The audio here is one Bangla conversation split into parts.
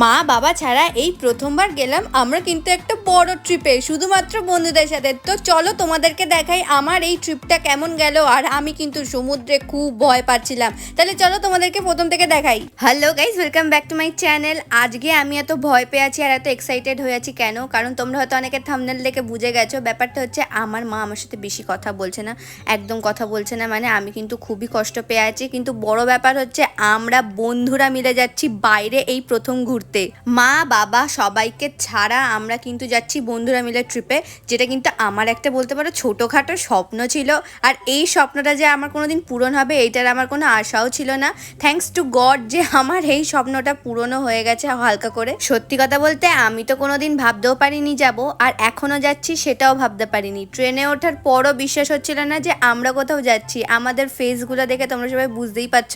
মা বাবা ছাড়া এই প্রথমবার গেলাম, আমরা কিন্তু একটা বড় ট্রিপে শুধুমাত্র বন্ধুদের সাথে। তো চলো তোমাদেরকে দেখাই আমার এই ট্রিপটা কেমন গেল, আর আমি কিন্তু সমুদ্রে খুব ভয় পাচ্ছিলাম। তাহলে চলো তোমাদেরকে প্রথম থেকে দেখাই। Hello guys welcome back to my channel আজকে আমি এত ভয় পেয়ে আছি আর এত এক্সাইটেড হয়ে আছি কেন? কারণ তোমরা হয়তো অনেকে থামনেল দেখে বুঝে গেছো, ব্যাপারটা হচ্ছে আমার মা আমার সাথে বেশি কথা বলছে না, একদম কথা বলছে না মানে আমি কিন্তু খুবই কষ্ট পেয়ে আছি। কিন্তু বড় ব্যাপার হচ্ছে আমরা বন্ধুরা মিলে যাচ্ছি বাইরে এই প্রথম ঘুরতে। মা, বাবা সবাইকে ছাড়া আমরা কিন্তু যাচ্ছি বন্ধুরা মিলে ট্রিপে যেটা কিন্তু আমার একটা বলতে পারো ছোটোখাটো স্বপ্ন ছিল। আর এই স্বপ্নটা যে আমার কোনোদিন পূরণ হবে, এইটার আমার কোনো আশাও ছিল না। থ্যাঙ্কস টু গড যে আমার এই স্বপ্নটা পূরণও হয়ে গেছে হালকা করে। সত্যি কথা বলতে আমি তো কোনোদিন ভাবতেও পারিনি যাব, আর এখনও যাচ্ছি সেটাও ভাবতে পারিনি। ট্রেনে ওঠার পরও বিশ্বাস হচ্ছিল না যে আমরা কোথাও যাচ্ছি। আমাদের ফেসগুলো দেখে তোমরা সবাই বুঝতেই পারছ,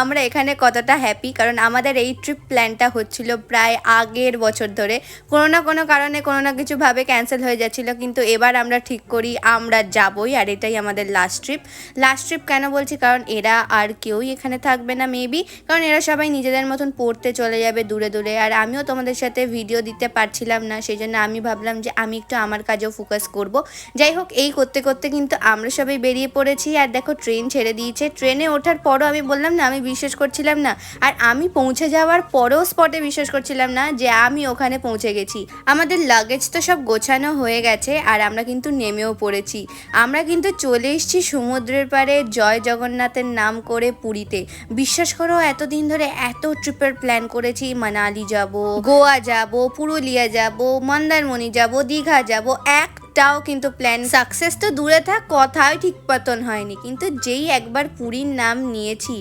আমরা এখানে কতটা হ্যাপি কারণ আমাদের এই ট্রিপ প্ল্যানটা হচ্ছিল প্রায় আগের বছর ধরে। কোনো না কোনো কারণে কোনো না কিছুভাবে ক্যান্সেল হয়ে যাচ্ছিল, কিন্তু এবার আমরা ঠিক করি, আমরা যাবই, আর এটাই আমাদের লাস্ট ট্রিপ লাস্ট ট্রিপ কেন বলছি? কারণ এরা আর কেউই এখানে থাকবে না মেবি কারণ এরা সবাই নিজেদের মতন পড়তে চলে যাবে দূরে দূরে, আর আমিও তোমাদের সাথে ভিডিও দিতে পারছিলাম না সেই জন্য আমি ভাবলাম যে আমি একটু আমার কাজেও ফোকাস করব। যাই হোক, এই করতে করতে কিন্তু আমরা সবাই বেরিয়ে পড়েছি, আর দেখো ট্রেন ছেড়ে দিয়েছে। ট্রেনে ওঠার পরও আমি বললাম না, আমি বিশ্বাস করছিলাম না, আর আমি পৌঁছে যাওয়ার পরেও স্পটে বিশ্বাস করছিলাম না যে আমি ওখানে পৌঁছে গেছি। আমাদের লাগেজ তো সব গোছানো হয়ে গেছে আর আমরা কিন্তু নেমেও পড়েছি। আমরা কিন্তু চলে এসেছি সমুদ্রের পাড়ে জয় জগন্নাথের নাম করে পুরীতে। বিশ্বাস করো, এতদিন ধরে এত ট্রিপের প্ল্যান করেছি। মানালি যাব, গোয়া যাব, পুরুলিয়া যাব, মন্দারমণি যাব, দীঘা যাব একটাও কিন্তু প্ল্যান সাকসেস তো দূরে থাক, কথাই ঠিক পতন হয়নি। কিন্তু যেই একবার পুরীর নাম নিয়েছি,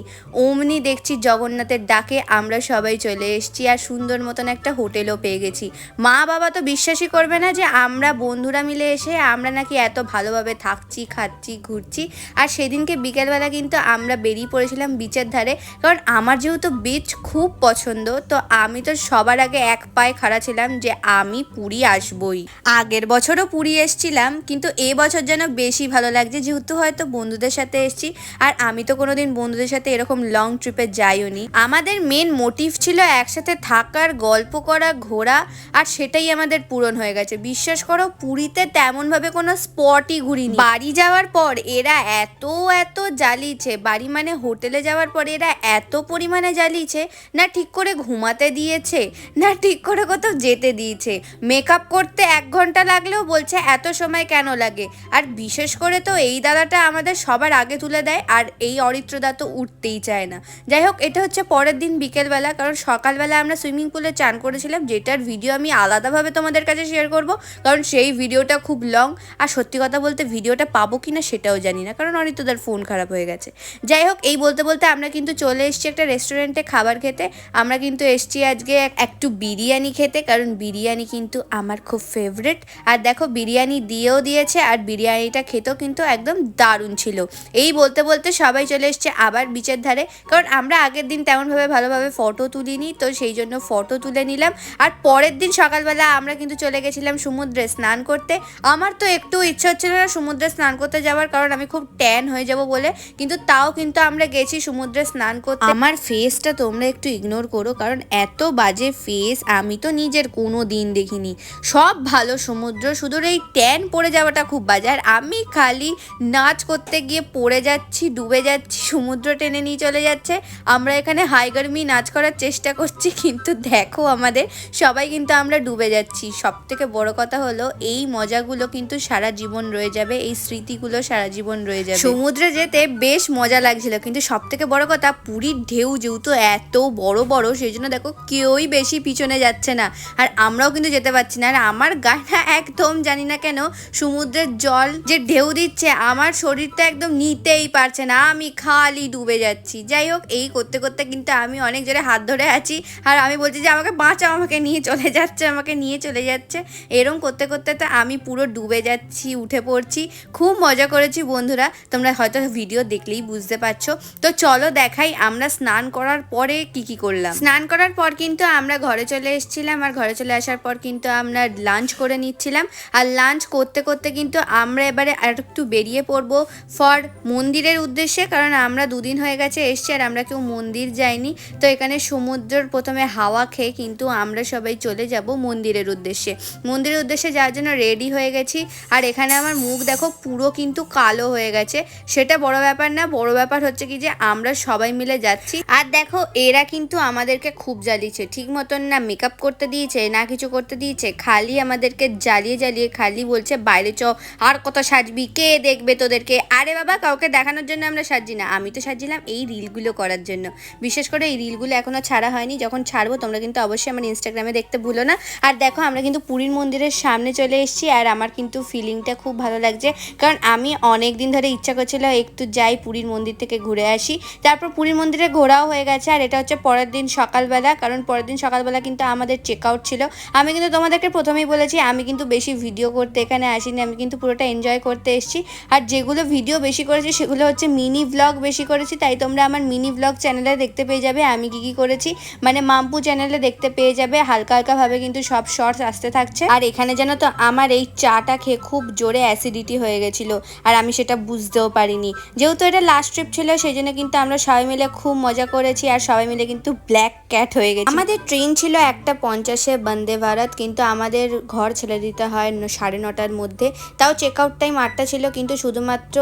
অমনি দেখছি জগন্নাথের ডাকে আমরা সবাই চলে এসেছি আর সুন্দর মতন একটা হোটেলও পেয়ে গেছি। মা বাবা তো বিশ্বাসই করবে না যে আমরা বন্ধুরা মিলে এসে আমরা নাকি এত ভালোভাবে থাকছি, খাচ্ছি, ঘুরছি। আর সেদিনকে বিকেলবেলা কিন্তু আমরা বেরিয়ে পড়েছিলাম বিচের ধারে। কারণ আমার যেহেতু বিচ খুব পছন্দ, তো আমি তো সবার আগে এক পায়ে খাড়া ছিলাম যে আমি পুরী আসবই। আগের বছরও পুরী এসছিলাম, কিন্তু এ বছর যেন বেশি ভালো লাগছে। যেহেতু হয়তো বন্ধুদের সাথে এসছি, আর আমি তো কোনোদিন বন্ধুদের সাথে এরকম লং ট্রিপে যাইও নি আমাদের মেন মোটিভ ছিল একসাথে থাকার, গল্প করা, ঘোরা, আর সেটাই আমাদের পূরণ হয়ে গেছে। বিশ্বাস করো, পুরীতে তেমনভাবে কোনো স্পটই ঘুরিনি। বাড়ি যাওয়ার পর এরা এত এত জ্বালিয়েছে। বাড়ি মানে হোটেলে যাওয়ার পর এরা এত পরিমাণে জ্বালিয়েছে, না ঠিক করে ঘুমাতে দিয়েছে, না ঠিক করে কোথাও যেতে দিয়েছে। মেকআপ করতে এক ঘণ্টা লাগলেও বলছে এত সময় কেন লাগে? আর বিশেষ করে তো এই দাদাটা আমাদের সবার আগে তুলে দেয়, আর এই অরিত্রদা তো উঠতেই চায় না। যাই হোক, এটা হচ্ছে পরের দিন বিকেলবেলা, কারণ সকালবেলা আমরা সুইমিং পুলে চান করেছিলাম, যেটার ভিডিও আমি আলাদাভাবে তোমাদের কাছে শেয়ার করব, কারণ সেই ভিডিওটা খুব লং আর সত্যি কথা বলতে ভিডিওটা পাবো কি না সেটাও জানি না, কারণ অরিত্রদার ফোন খারাপ হয়ে গেছে। যাই হোক, এই বলতে বলতে আমরা কিন্তু চলে এসেছি একটা রেস্টুরেন্টে খাবার খেতে। আমরা কিন্তু এসেছি আজকে একটু বিরিয়ানি খেতে, কারণ বিরিয়ানি কিন্তু আমার খুব ফেভারিট আর দেখো, বিরিয়ানি দিয়েও দিয়েছে আর বিরিয়ানিটা খেতেও কিন্তু একদম দারুণ ছিল। এই বলতে বলতে সবাই চলে এসছে আবার বিচের ধারে। কারণ আমরা আগের দিন তেমনভাবে ভালোভাবে ফটো তুলিনি, তো সেই জন্য ফটো তুলে নিলাম। আর পরের দিন সকালবেলা আমরা কিন্তু চলে গেছিলাম সমুদ্রে স্নান করতে। আমার তো একটু ইচ্ছা হচ্ছিল না সমুদ্রে স্নান করতে যাওয়ার, কারণ আমি খুব ট্যান হয়ে যাব বলে। কিন্তু তাও কিন্তু আমরা গেছি সমুদ্রে স্নান করতে। আমার ফেসটা তোমরা একটু ইগনোর করো, কারণ এত বাজে ফেস আমি তো নিজের কোনো দিন দেখিনি। সব ভালো সমুদ্র শুধু এই ট্যান পড়ে যাওয়াটা খুব বাজে। আর আমি খালি নাচ করতে গিয়ে পড়ে যাচ্ছি, ডুবে যাচ্ছি, সমুদ্র টেনে নিয়ে চলে যাচ্ছে। আমরা এখানে হাইগারমি নাচ করার চেষ্টা করছি, কিন্তু দেখো আমাদের সবাই কিন্তু আমরা ডুবে যাচ্ছি। সব থেকে বড় কথা হলো, এই মজাগুলো কিন্তু সারা জীবন রয়ে যাবে, এই স্মৃতিগুলো সারা জীবন রয়ে যাবে। সমুদ্রে যেতে বেশ মজা লাগছিল, কিন্তু সব থেকে বড় কথা, পুরীর ঢেউ যেহেতু এত বড় বড় সেই জন্য দেখো কেউই বেশি পিছনে যাচ্ছে না। আর আমরাও কিন্তু যেতে পারছি না। আর আমার গায়ে একদম জানি না কেন? সমুদ্রের জল যে ঢেউ দিচ্ছে, আমার শরীরটা একদম নিতেই পারছে না। আমি খালি ডুবে যাচ্ছি। যাই হোক, এই করতে করতে কিন্তু আমি অনেক জোরে হাত ধরে আছি। আর আমি বলছি যে, আমাকে বাঁচাও, আমাকে নিয়ে চলে যাচ্ছে, আমাকে নিয়ে চলে যাচ্ছে। এরম করতে করতে তো আমি পুরো ডুবে যাচ্ছি, উঠে পড়ছি। খুব মজা করেছি বন্ধুরা। তোমরা হয়তো ভিডিও দেখলেই বুঝতে পারছ। তো চলো দেখাই আমরা স্নান করার পরে কি কি করলাম। স্নান করার পর কিন্তু আমরা ঘরে চলে এসেছিলাম। আর ঘরে চলে আসার পর কিন্তু আমরা লাঞ্চ করে নিচ্ছিলাম। আর লাঞ্চ লাঞ্চ করতে করতে কিন্তু আমরা এবারে আর একটু বেরিয়ে পড়ব ফর মন্দিরের উদ্দেশ্যে, কারণ আমরা দুদিন হয়ে গেছে এসছি আর আমরা কেউ মন্দির যাইনি। তো এখানে সমুদ্রের প্রথমে হাওয়া খেয়ে কিন্তু আমরা সবাই চলে যাব মন্দিরের উদ্দেশ্যে। মন্দিরের উদ্দেশ্যে যাওয়ার জন্য রেডি হয়ে গেছি। আর এখানে আমার মুখ দেখো পুরো কিন্তু কালো হয়ে গেছে। সেটা বড় ব্যাপার না, বড় ব্যাপার হচ্ছে কি যে আমরা সবাই মিলে যাচ্ছি। আর দেখো এরা কিন্তু আমাদেরকে খুব জ্বালিয়েছে। ঠিক মতন না মেকআপ করতে দিয়েছে, না কিছু করতে দিয়েছে, খালি আমাদেরকে জ্বালিয়ে জ্বালিয়ে খালি বলছে, বাইরে চ, আর কত সাজবি, কে দেখবে তোদেরকে? আরে বাবা, কাউকে দেখানোর জন্য আমরা সাজি না। আমি তো সাজিলাম এই রিলগুলো করার জন্য। বিশেষ করে এই রিলগুলো এখনও ছাড়া হয়নি। যখন ছাড়বো তোমরা কিন্তু অবশ্যই আমার ইনস্টাগ্রামে দেখতে ভুলো না। আর দেখো, আমরা কিন্তু পুরীর মন্দিরের সামনে চলে এসেছি আর আমার কিন্তু ফিলিংটা খুব ভালো লাগছে। কারণ আমি অনেক দিন ধরে ইচ্ছা করছিল একটু যাই পুরীর মন্দির থেকে ঘুরে আসি। তারপর পুরীর মন্দিরে ঘোরাও হয়ে গেছে আর এটা হচ্ছে পরের দিন সকালবেলা। কারণ পরের দিন সকালবেলা কিন্তু আমাদের চেক আউট ছিল। আমি কিন্তু তোমাদেরকে প্রথমেই বলেছি, আমি কিন্তু বেশি ভিডিও করতে এখানে আসিনি, আমি কিন্তু পুরোটা এনজয় করতে এসেছি। আর যেগুলো ভিডিও বেশি করেছি, সেগুলো হচ্ছে মিনি ব্লগ বেশি করেছি। তাই তোমরা আমার মিনি ব্লগ চ্যানেলে দেখতে পেয়ে যাবে, আমি কি কি করেছি। মানে মাম্পু চ্যানেলে দেখতে পেয়ে যাবে, হালকা হালকাভাবে কিন্তু সব শর্টস আসতে থাকছে। আর এখানে যেন তো, আমার এই চাটা খেয়ে খুব জোরে অ্যাসিডিটি হয়ে গেছিল, আর আমি সেটা বুঝতেও পারিনি। যেহেতু এটা লাস্ট ট্রিপ ছিল, সেই জন্য কিন্তু আমরা সবাই মিলে খুব মজা করেছি, আর সবাই মিলে কিন্তু ব্ল্যাক ক্যাট হয়ে গেছে। আমাদের ট্রেন ছিল একটা পঞ্চাশে বন্দে ভারত, কিন্তু আমাদের ঘর ছেড়ে দিতে হয় ন- সাড়ে নটার মধ্যে। তাও চেক আউট টাইম আটটা ছিল, কিন্তু শুধুমাত্র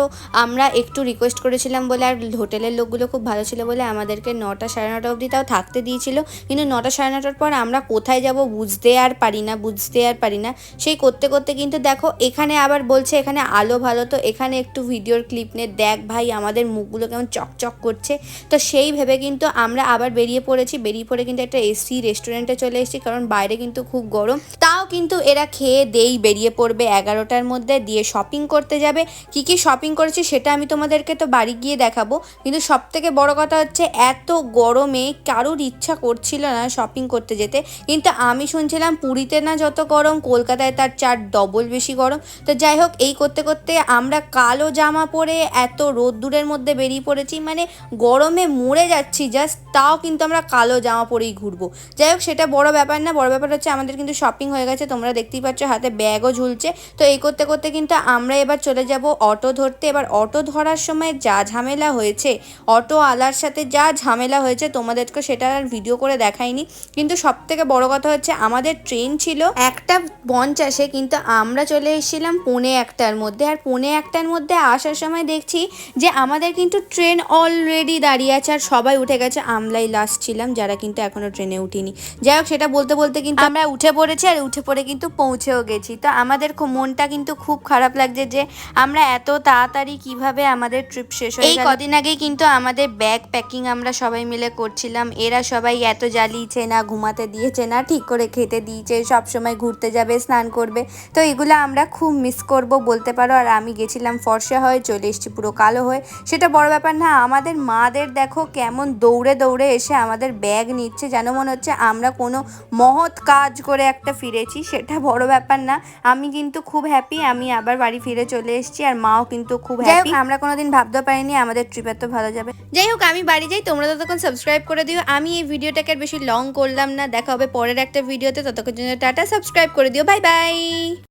আমরা একটু রিকোয়েস্ট করেছিলাম বলে, আর হোটেলের লোকগুলো খুব ভালো ছিল বলে আমাদেরকে নটা সাড়ে নটা অবধি তাও থাকতে দিয়েছিল। কিন্তু নটা সাড়ে নটার পর আমরা কোথায় যাব বুঝতে আর পারি না, বুঝতে আর পারি না। সেই করতে করতে কিন্তু দেখো, এখানে আবার বলছে, এখানে আলো ভালো তো, এখানে একটু ভিডিওর ক্লিপ নে, দেখ ভাই আমাদের মুখগুলো কেমন চকচক করছে। তো সেই ভেবে কিন্তু আমরা আবার বেরিয়ে পড়েছি। বেরিয়ে পড়ে কিন্তু একটা এসি রেস্টুরেন্টে চলে এসেছি, কারণ বাইরে কিন্তু খুব গরম। তাও কিন্তু এরা খেয়ে দেই বেরিয়ে পড়বে এগারোটার মধ্যে দিয়ে শপিং করতে যাবে। কি কি শপিং করেছি সেটা আমি তোমাদেরকে তো বাড়ি গিয়ে দেখাবো। কিন্তু সব থেকে বড় কথা হচ্ছে এত গরমে কারোর ইচ্ছা করছিল না শপিং করতে যেতে। কিন্তু আমি শুনছিলাম পুরীতে না যত গরম, কলকাতায় তার চার ডবল বেশি গরম। তো যাই হোক, এই করতে করতে আমরা কালো জামা পরে এত রোদ্দুরের মধ্যে বেরিয়ে পড়েছি। মানে গরমে মরে যাচ্ছি জাস্ট তাও কিন্তু আমরা কালো জামা পরেই ঘুরবো। যাই হোক, সেটা বড় ব্যাপার না, বড় ব্যাপার হচ্ছে আমাদের কিন্তু শপিং হয়ে গেছে। তোমরা দেখতেই পাচ্ছ, হাতে ব্যাগও ঝুলছে তো এই করতে করতে কিন্তু আমরা এবার চলে যাব অটো ধরতে। এবার অটো ধরার সময় যা ঝামেলা হয়েছে, অটো আলার সাথে যা ঝামেলা হয়েছে তোমাদেরকে সেটা আর ভিডিও করে দেখাইনি। কিন্তু সব থেকে বড় কথা হচ্ছে, আমাদের ট্রেন ছিল একটা পঞ্চাশে কিন্তু আমরা চলে এসেছিলাম পৌনে একটার মধ্যে। আর পৌনে একটার মধ্যে আসার সময় দেখছি যে, আমাদের কিন্তু ট্রেন অলরেডি দাঁড়িয়ে আছে আর সবাই উঠে গেছে। আমলাই লাস্ট ছিলাম, যারা কিন্তু এখনও ট্রেনে উঠিনি। যাই হোক, সেটা বলতে বলতে কিন্তু আমরা উঠে পড়েছি আর উঠে পড়ে কিন্তু পৌঁছেও গেছি। তো আমাদের খুব মনটা কিন্তু খুব খারাপ লাগছে যে আমরা এত তাড়াতাড়ি কীভাবে আমাদের ট্রিপ শেষ হয়ে এই কদিন আগেই কিন্তু আমাদের ব্যাগ প্যাকিং আমরা সবাই মিলে করছিলাম। এরা সবাই এত জ্বালিয়েছে না ঘুমাতে দিয়েছে না ঠিক করে খেতে দিয়েছে সব সময় ঘুরতে যাবে স্নান করবে। তো এগুলো আমরা খুব মিস করব বলতে পারো। আর আমি গেছিলাম ফর্সা হয়ে চলে এসেছি পুরো কালো হয়ে। সেটা বড় ব্যাপার না আমাদের মাদের দেখো কেমন দৌড়ে দৌড়ে এসে আমাদের ব্যাগ নিচ্ছে। যেন মনে হচ্ছে আমরা কোনো মহৎ কাজ করে একটা ফিরেছি সেটা বড় ব্যাপার না। আমি কিন্তু খুব হ্যাপি আমি আবার বাড়ি ফিরে চলে এসেছি আর মাও কিন্তু খুব হ্যাপি আমরা কোনোদিন ভাবতে পারিনি আমাদের ট্রিপ এত ভালো যাবে। যাই হোক আমি বাড়ি যাই তোমরা ততক্ষণ সাবস্ক্রাইব করে দিও। আমি এই ভিডিওটাকে আর বেশি লং করলাম না দেখা হবে পরের একটা ভিডিওতে ততক্ষণ জন্য টাটা সাবস্ক্রাইব করে দিও। Bye bye